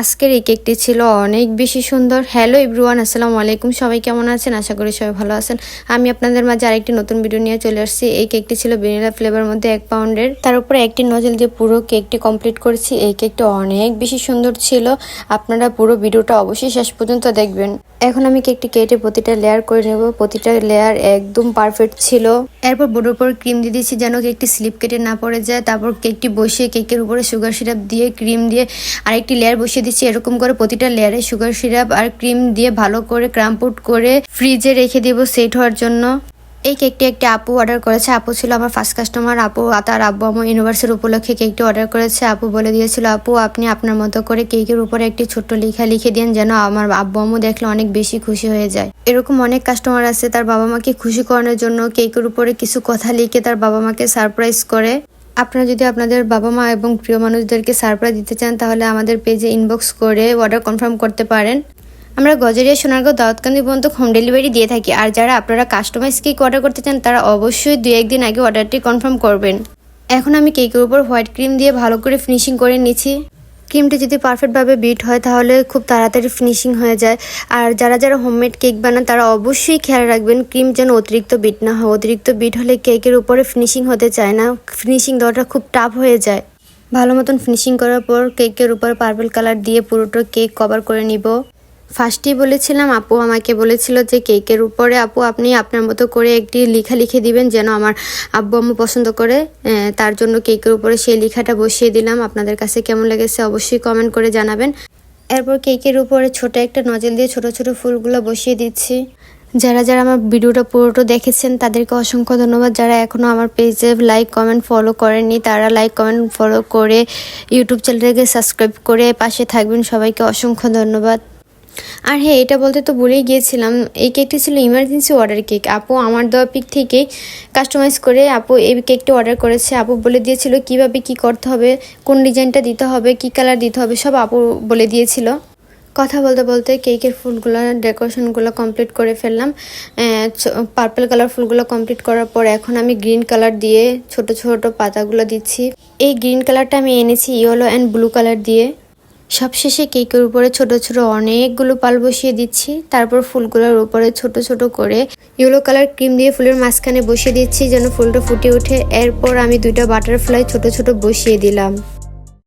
আজকের এই কেকটি ছিল অনেক বেশি সুন্দর। হ্যালো ইব্রুয়ান আসসালামু আলাইকুম। সবাই কেমন আছেন? আশা করি সবাই ভালো আছেন। আমি আপনাদের মাঝে আরেকটি নতুন ভিডিও নিয়ে চলে আসছি। এই কেকটি ছিল ভ্যানিলা ফ্লেভার মধ্যে এক পাউন্ডের তার উপরে একটি নজল দিয়ে পুরো কেকটি কমপ্লিট করেছি। এই কেকটি অনেক বেশি সুন্দর ছিল। আপনারা পুরো ভিডিওটা অবশ্যই শেষ পর্যন্ত দেখবেন। এখন আমি কেকটি কেটে প্রতিটা লেয়ার করে নেব। প্রতিটা লেয়ার একদম পারফেক্ট ছিল। এরপর বোর্ডের উপর ক্রিম দিয়ে দিয়েছি যেন কেকটি স্লিপ কেটে না পড়ে যায়। তারপর কেকটি বসিয়ে কেকের উপরে সুগার সিরাপ দিয়ে ক্রিম দিয়ে আরেকটি লেয়ার বসিয়ে দিচ্ছি। এরকম করে প্রতিটা লেয়ারে সুগার সিরাপ আর ক্রিম দিয়ে ভালো করে ক্রাম্পুট করে ফ্রিজে রেখে দেবো সেট হওয়ার জন্য। এই কেকটি একটি আপু অর্ডার করেছে। আপু ছিল আমার ফার্স্ট কাস্টমার আপু তার আব্বু আমার ইউনিভার্সের উপলক্ষে কেকটি অর্ডার করেছে। আপু বলে দিয়েছিল, আপু, আপনি আপনার মতো করে কেকের উপরে একটি ছোট্ট লেখা লিখে দিন যেন আমার আব্বু আম্মু দেখলে অনেক বেশি খুশি হয়ে যায়। এরকম অনেক কাস্টমার আছে, তার বাবা মাকে খুশি করানোর জন্য কেকের উপরে কিছু কথা লিখে তার বাবা মাকে সারপ্রাইজ করে। আপনারা যদি আপনাদের বাবা মা এবং প্রিয় মানুষদেরকে সারপ্রাইজ দিতে চান, তাহলে আমাদের পেজে ইনবক্স করে অর্ডার কনফার্ম করতে পারেন। আমরা গজারিয়া, সোনারগাঁও, দাউদকান্দি পর্যন্ত হোম ডেলিভারি দিয়ে থাকি। আর যারা আপনারা কাস্টমাইজ কেক অর্ডার করতে চান, তারা অবশ্যই দু একদিন আগে অর্ডারটি কনফার্ম করবেন। এখন আমি কেকের উপর হোয়াইট ক্রিম দিয়ে ভালো করে ফিনিশিং করে নিচ্ছি। ক্রিমটা যদি পারফেক্টভাবে বিট হয়, তাহলে খুব তাড়াতাড়ি ফিনিশিং হয়ে যায়। আর যারা যারা হোমমেড কেক বানান, তারা অবশ্যই খেয়াল রাখবেন ক্রিম যেন অতিরিক্ত বিট না হয়। অতিরিক্ত বিট হলে কেকের উপরে ফিনিশিং হতে চায় না। ফিনিশিং দেওয়াটা খুব টাফ হয়ে যায়। ভালো মতন ফিনিশিং করার পর কেকের উপর পার্পল কালার দিয়ে পুরোটা কেক কভার করে নিব। ফার্স্টেই বলেছিলাম, আপু আমাকে বলেছিল যে কেকের উপরে, আপু আপনি আপনার মতো করে একটি লেখা লিখে দিবেন যেন আমার আব্বু আম্মু পছন্দ করে। তার জন্য কেকের উপরে সেই লেখাটা বসিয়ে দিলাম। আপনাদের কাছে কেমন লেগেছে অবশ্যই কমেন্ট করে জানাবেন। এরপর কেকের উপরে ছোট একটা নজল দিয়ে ছোট ছোট ফুলগুলো বসিয়ে দিচ্ছি। যারা যারা আমার ভিডিওটা পুরোটা দেখেছেন, তাদেরকে অসংখ্য ধন্যবাদ। যারা এখনও আমার পেজে লাইক কমেন্ট ফলো করেননি, তারা লাইক কমেন্ট ফলো করে ইউটিউব চ্যানেলটাকে সাবস্ক্রাইব করে পাশে থাকবেন। সবাইকে অসংখ্য ধন্যবাদ। আর হ্যাঁ এটা বলতে তো ভুলেই গিয়েছিলাম, এই কেকটি ছিল ইমার্জেন্সি অর্ডার কেক আপু আমার দেওয়া পিক থেকেই কাস্টমাইজ করে আপু এই কেকটি অর্ডার করেছে। আপু বলে দিয়েছিল কীভাবে কি করতে হবে, কোন ডিজাইনটা দিতে হবে, কি কালার দিতে হবে, সব আপু বলে দিয়েছিল। কথা বলতে বলতে কেকের ফুলগুলো ডেকোরেশনগুলো কমপ্লিট করে ফেললাম। পার্পল কালার ফুলগুলো কমপ্লিট করার পর এখন আমি গ্রিন কালার দিয়ে ছোট ছোট পাতাগুলো দিচ্ছি। এই গ্রিন কালারটা আমি এনেছি ইয়েলো অ্যান্ড ব্লু কালার দিয়ে। সবশেষে কেকের উপরে ছোট ছোট অনেকগুলো পাল বসিয়ে দিচ্ছি। তারপর ফুলগুলোর উপরে ছোট ছোট করে ইয়েলো কালার ক্রিম দিয়ে ফুলের মাঝখানে বসিয়ে দিচ্ছি যেন ফুলটা ফুটে ওঠে। এরপর আমি দুইটা বাটারফ্লাই ছোট ছোট বসিয়ে দিলাম।